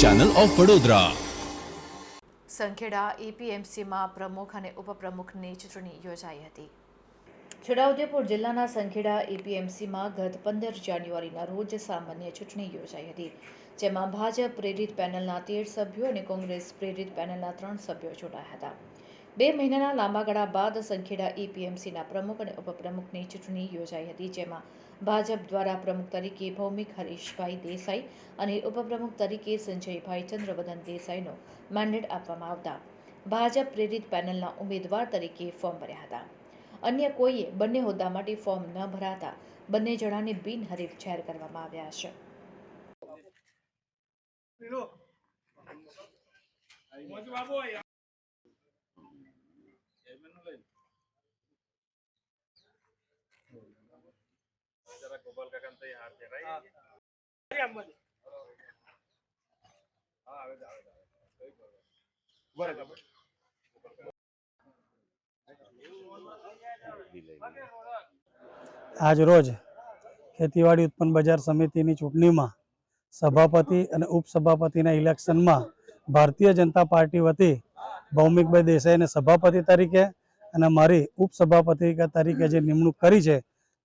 Channel of Vadodara Sankheda એપીએમસીમાં પ્રમુખ અને ઉપપ્રમુખની ચૂંટણી યોજાઈ હતી. છોટાઉદેપુર જિલ્લાના સંખેડા એપીએમસીમાં ગત પંદર જાન્યુઆરીના રોજ સામાન્ય ચૂંટણી યોજાઈ હતી જેમાં ભાજપ પ્રેરિત પેનલના તેર સભ્યો અને કોંગ્રેસ પ્રેરિત પેનલના ત્રણ સભ્યો ચૂંટાયા હતા. બે મહિનાના લાંબા ગાળા બાદ સંખેડા એપીએમસીના પ્રમુખ અને ઉપપ્રમુખની ચૂંટણી યોજાઈ હતી, જેમાં ભાજપ દ્વારા પ્રમુખ તરીકે ભૌમિક હરીશભાઈ દેસાઈ અને ઉપપ્રમુખ તરીકે સંજયભાઈ ચંદ્રવદન દેસાઈનો મેન્ડેટ આપવામાં આવતા ભાજપ પ્રેરિત પેનલના ઉમેદવાર તરીકે ફોર્મ ભર્યા હતા. અન્ય કોઈએ બંને હોદ્દા માટે ફોર્મ ન ભરાતા બંને જણાને બિનહરીફ જાહેર કરવામાં આવ્યા છે. આજ રોજ ખેતીવાડી ઉત્પન્ન બજાર સમિતિની ચૂંટણીમાં સભાપતિ અને ઉપસભાપતિના ઇલેક્શનમાં ભારતીય જનતા પાર્ટી વતી ભૌમિકભાઈ દેસાઈને સભાપતિ તરીકે અને મારી ઉપસભાપતિ તરીકે જે નિમણૂક કરી છે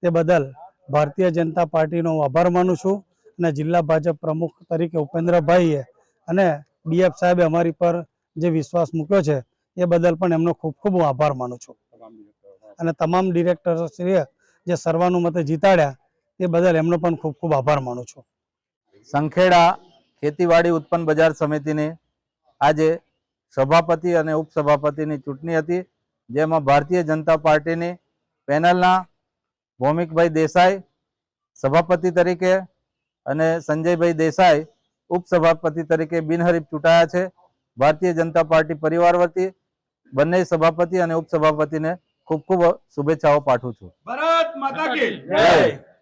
તે બદલ ભારતીય જનતા પાર્ટીનો આભાર માનું છું અને જિલ્લા ભાજપ પ્રમુખ તરીકે ઉપેન્દ્રભાઈએ અને ડીએફ સાહેબે અમારી પર જે વિશ્વાસ મૂક્યો છે, એ બદલ પણ એમનો ખૂબ ખૂબ આભાર માનું છું. અને તમામ ડિરેક્ટરશ્રીએ જે સર્વાનુમતે જીતાડ્યા, એ બદલ એમનો પણ ખૂબ ખૂબ આભાર માનું છું. સંખેડા ખેતીવાડી ઉત્પન્ન બજાર સમિતિની આજે સભાપતિ અને ઉપસભાપતિની ચૂંટણી હતી, જેમાં ભારતીય જનતા પાર્ટીની પેનલના ભૌમિકભાઈ દેસાઈ સભાપતિ તરીકે અને સંજયભાઈ દેસાઈ ઉપસભાપતિ તરીકે બિનહરીફ ચૂંટાયા છે. ભારતીય જનતા પાર્ટી પરિવાર વતી બંને સભાપતિ અને ઉપસભાપતિને ખૂબ ખૂબ શુભેચ્છાઓ પાઠવું છું. ભારત માતા કી જય.